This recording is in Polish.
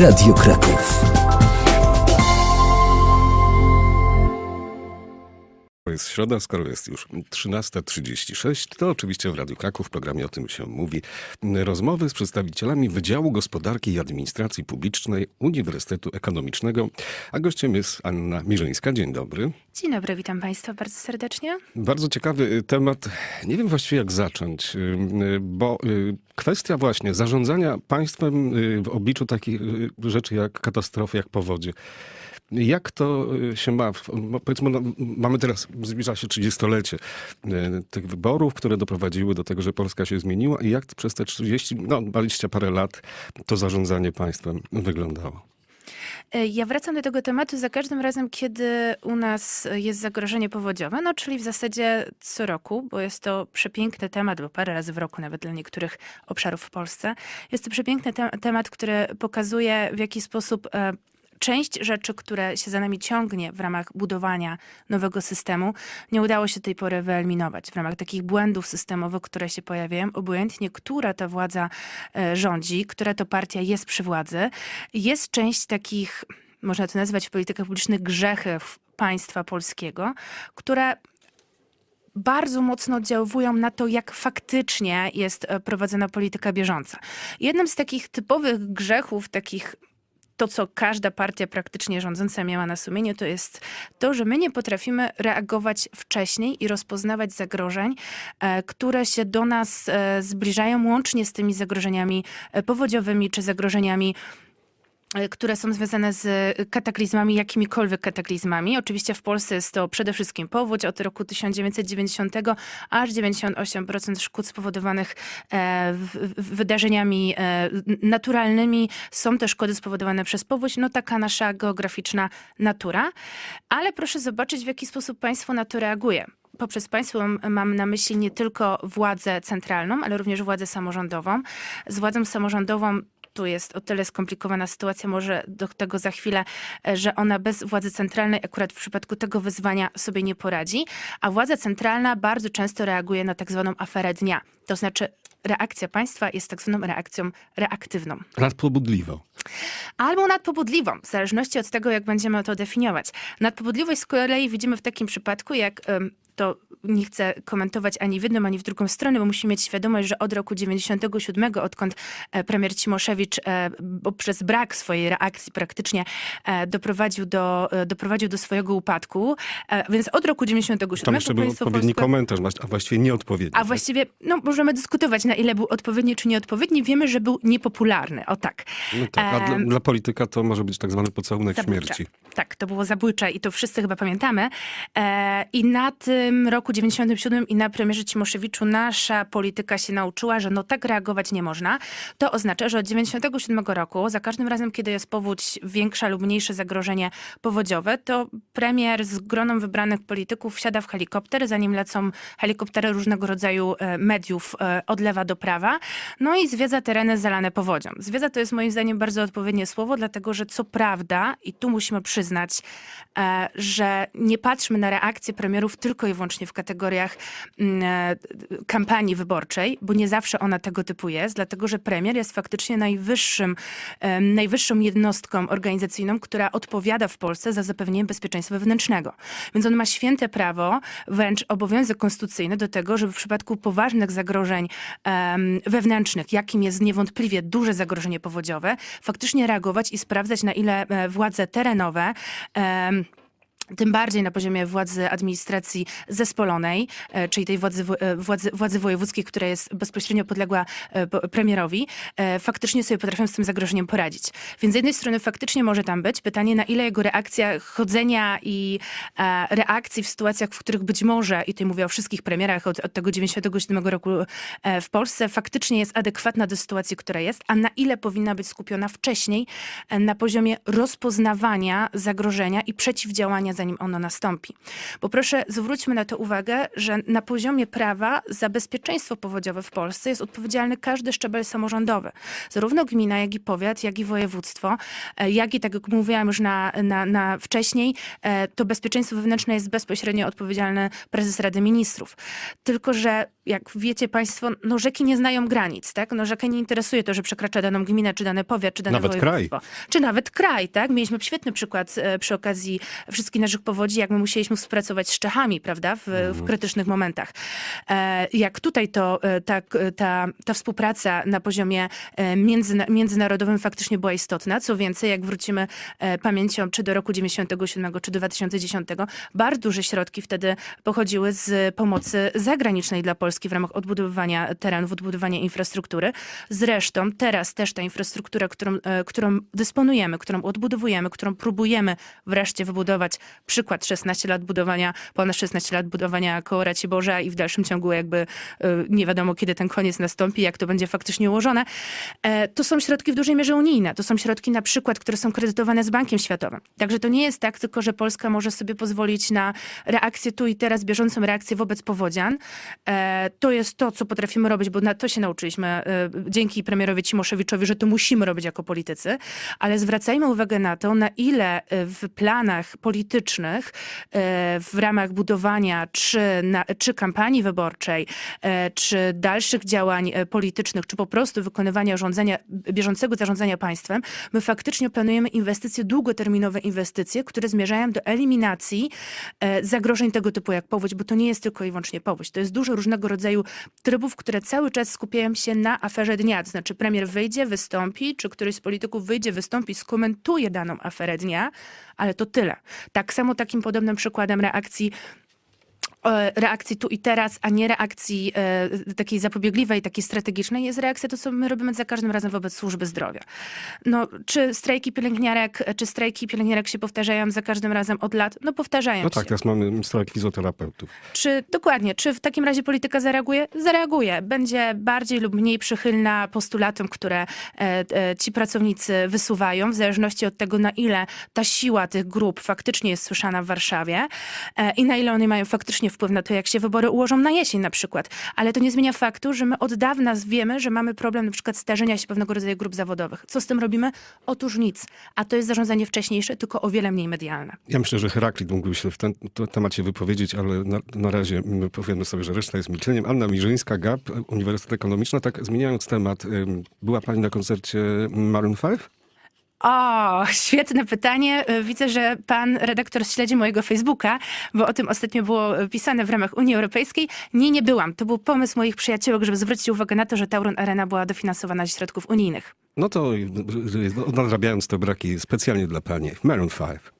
Radio Kraków. Jest środa, skoro jest już 13.36, to oczywiście w Radiu Kraków w programie o tym się mówi. Rozmowy z przedstawicielami Wydziału Gospodarki i Administracji Publicznej Uniwersytetu Ekonomicznego, a gościem jest Anna Mirzyńska. Dzień dobry. Dzień dobry, witam Państwa bardzo serdecznie. Bardzo ciekawy y, temat. Nie wiem właściwie jak zacząć, y, y, bo kwestia właśnie zarządzania państwem w obliczu takich rzeczy jak katastrofy, jak powodzie. Jak to y, się ma? Powiedzmy, no, mamy teraz, zbliża się 30-lecie y, tych wyborów, które doprowadziły do tego, że Polska się zmieniła i jak przez te 30, no 20 parę lat to zarządzanie państwem wyglądało? E, Ja wracam do tego tematu za każdym razem, kiedy u nas jest zagrożenie powodziowe, no czyli w zasadzie co roku, bo jest to przepiękny temat, bo parę razy w roku nawet dla niektórych obszarów w Polsce. Jest to przepiękny te temat, który pokazuje w jaki sposób e, część rzeczy, które się za nami ciągnie w ramach budowania nowego systemu, nie udało się do tej pory wyeliminować. W ramach takich błędów systemowych, które się pojawiają, obojętnie, która ta władza e, rządzi, która to partia jest przy władzy, jest część takich, można to nazwać w politykach publicznych, grzechów państwa polskiego, które bardzo mocno oddziaływują na to, jak faktycznie jest e, prowadzona polityka bieżąca. Jednym z takich typowych grzechów, takich to, co każda partia praktycznie rządząca miała na sumieniu, to jest to, że my nie potrafimy reagować wcześniej i rozpoznawać zagrożeń, e, które się do nas e, zbliżają, łącznie z tymi zagrożeniami e, powodziowymi czy zagrożeniami które są związane z kataklizmami, jakimikolwiek kataklizmami. Oczywiście w Polsce jest to przede wszystkim powódź od roku 1990, aż 98% szkód spowodowanych e, wydarzeniami e, naturalnymi są te szkody spowodowane przez powódź. No taka nasza geograficzna natura. Ale proszę zobaczyć, w jaki sposób państwo na to reaguje. Poprzez państwo mam na myśli nie tylko władzę centralną, ale również władzę samorządową. Z władzą samorządową tu jest o tyle skomplikowana sytuacja, może do tego za chwilę, e, że ona bez władzy centralnej akurat w przypadku tego wyzwania sobie nie poradzi, a władza centralna bardzo często reaguje na tak zwaną aferę dnia. To znaczy reakcja państwa jest tak zwaną reakcją reaktywną. Nadpobudliwo. Albo nadpobudliwą, w zależności od tego, jak będziemy to definiować. Nadpobudliwość z kolei widzimy w takim przypadku, jak to nie chcę komentować ani w jedną, ani w drugą stronę, bo musimy mieć świadomość, że od roku 97, odkąd e, premier Cimoszewicz e, przez brak swojej reakcji praktycznie e, doprowadził do, doprowadził do swojego upadku, więc od roku 97 Tam jeszcze był odpowiedni polskie- komentarz, a właściwie nieodpowiedni. a tak? właściwie, no możemy dyskutować, na ile był odpowiedni czy nieodpowiedni. Wiemy, że był niepopularny, o tak. No tak, a dla, dla polityka to może być tak zwany pocałunek Zabójcze. śmierci. Tak, to było zabójcze i to wszyscy chyba pamiętamy. I na tym roku 97 i na premierze Cimoszewiczu nasza polityka się nauczyła, że no tak reagować nie można. To oznacza, że od 97 roku, za każdym razem, kiedy jest powódź, większe lub mniejsze zagrożenie powodziowe, to premier z groną wybranych polityków wsiada w helikopter, zanim lecą helikoptery różnego rodzaju e, mediów e, od lewa do prawa, no i zwiedza tereny zalane powodzią. Zwiedza to jest moim zdaniem bardzo odpowiednie słowo, dlatego że co prawda, i tu musimy przyznać, e, że nie patrzmy na reakcję premierów tylko i wyłącznie w kategoriach mm, e, kampanii wyborczej, bo nie zawsze ona tego typu jest, dlatego że premier jest faktycznie najwyższym, e, najwyższą jednostką organizacyjną, która odpowiada w Polsce za zapewnienie bezpieczeństwa wewnętrznego. Więc on ma święte prawo, wręcz obowiązek konstytucyjny do tego, żeby w przypadku poważnych zagrożeń wewnętrznych, jakim jest niewątpliwie duże zagrożenie powodziowe, faktycznie reagować i sprawdzać, na ile e, władze terenowe tym bardziej na poziomie władzy administracji zespolonej, e, czyli tej władzy, e, władzy, władzy wojewódzkiej, która jest bezpośrednio podległa e, premierowi, faktycznie sobie potrafią z tym zagrożeniem poradzić. Więc z jednej strony faktycznie może tam być pytanie, na ile jego reakcja chodzenia i reakcji w sytuacjach, w których być może, i tutaj mówię o wszystkich premierach od, od tego 97 roku w Polsce, faktycznie jest adekwatna do sytuacji, która jest, a na ile powinna być skupiona wcześniej na poziomie rozpoznawania zagrożenia i przeciwdziałania zanim ono nastąpi. Bo proszę, zwróćmy na to uwagę, że na poziomie prawa za bezpieczeństwo powodziowe w Polsce jest odpowiedzialny każdy szczebel samorządowy. Zarówno gmina, jak i powiat, jak i województwo, e, jak i tak jak mówiłam już na, na, na wcześniej, e, to bezpieczeństwo wewnętrzne jest bezpośrednio odpowiedzialny prezes Rady Ministrów. Tylko, że jak wiecie Państwo, no rzeki nie znają granic, tak? No rzekę nie interesuje to, że przekracza daną gminę, czy dany powiat, czy dane Nawet województwo. Czy nawet kraj, tak? Mieliśmy świetny przykład e, przy okazji wszystkich naszych powodzi, jak my musieliśmy współpracować z Czechami, prawda? W, w krytycznych momentach. E, Jak tutaj to, e, ta, ta, ta współpraca na poziomie e, międzyna, międzynarodowym faktycznie była istotna. Co więcej, jak wrócimy pamięcią czy do roku 97, czy do 2010, bardzo duże środki wtedy pochodziły z pomocy zagranicznej dla Polski w ramach odbudowywania terenów, odbudowywania infrastruktury. Zresztą teraz też ta infrastruktura, którą, którą dysponujemy, którą odbudowujemy, którą próbujemy wreszcie wybudować, przykład 16 lat budowania, ponad 16 lat budowania koło Raciborza i w dalszym ciągu jakby e, nie wiadomo, kiedy ten koniec nastąpi, jak to będzie faktycznie ułożone. E, To są środki w dużej mierze unijne. To są środki na przykład, które są kredytowane z Bankiem Światowym. Także to nie jest tak tylko, że Polska może sobie pozwolić na reakcję tu i teraz, bieżącą reakcję wobec powodzian. E, To jest to, co potrafimy robić, bo na to się nauczyliśmy dzięki premierowi Cimoszewiczowi, że to musimy robić jako politycy, ale zwracajmy uwagę na to, na ile w planach politycznych, e, w ramach budowania czy, na, czy kampanii wyborczej, e, czy dalszych działań e, politycznych, czy po prostu wykonywania rządzenia, bieżącego zarządzania państwem, my faktycznie planujemy inwestycje, długoterminowe inwestycje, które zmierzają do eliminacji zagrożeń tego typu jak powódź, bo to nie jest tylko i wyłącznie powódź. To jest dużo różnego rodzaju trybów, które cały czas skupiają się na aferze dnia. To znaczy premier wyjdzie, wystąpi, czy któryś z polityków wyjdzie, wystąpi, skomentuje daną aferę dnia, ale to tyle. Tak samo takim podobnym przykładem reakcji reakcji tu i teraz, a nie reakcji e, takiej zapobiegliwej, takiej strategicznej, jest reakcja to, co my robimy za każdym razem wobec służby zdrowia. No, czy strajki pielęgniarek, czy strajki pielęgniarek się powtarzają za każdym razem od lat? No powtarzają No się. tak, teraz mamy strajk fizjoterapeutów. Czy dokładnie, czy w takim razie polityka zareaguje? Zareaguje. Będzie bardziej lub mniej przychylna postulatom, które e, e, ci pracownicy wysuwają, w zależności od tego, na ile ta siła tych grup faktycznie jest słyszana w Warszawie e, i na ile one mają faktycznie wpływ na to, jak się wybory ułożą na jesień na przykład. Ale to nie zmienia faktu, że my od dawna wiemy, że mamy problem na przykład starzenia się pewnego rodzaju grup zawodowych. Co z tym robimy? Otóż nic. A to jest zarządzanie wcześniejsze, tylko o wiele mniej medialne. Ja myślę, że Heraklit mógłby się w to- temacie wypowiedzieć, ale na, na razie powiemy sobie, że reszta jest milczeniem. Anna Mirzyńska, GAP, Uniwersytet Ekonomiczny. Tak zmieniając temat, była pani na koncercie Maroon 5? O, świetne pytanie. Widzę, że pan redaktor śledzi mojego Facebooka, bo o tym ostatnio było pisane w ramach Unii Europejskiej. Nie, nie byłam. To był pomysł moich przyjaciółek, żeby zwrócić uwagę na to, że Tauron Arena była dofinansowana ze środków unijnych. No to y, y, nadrabiając te braki specjalnie dla pani. Maroon 5.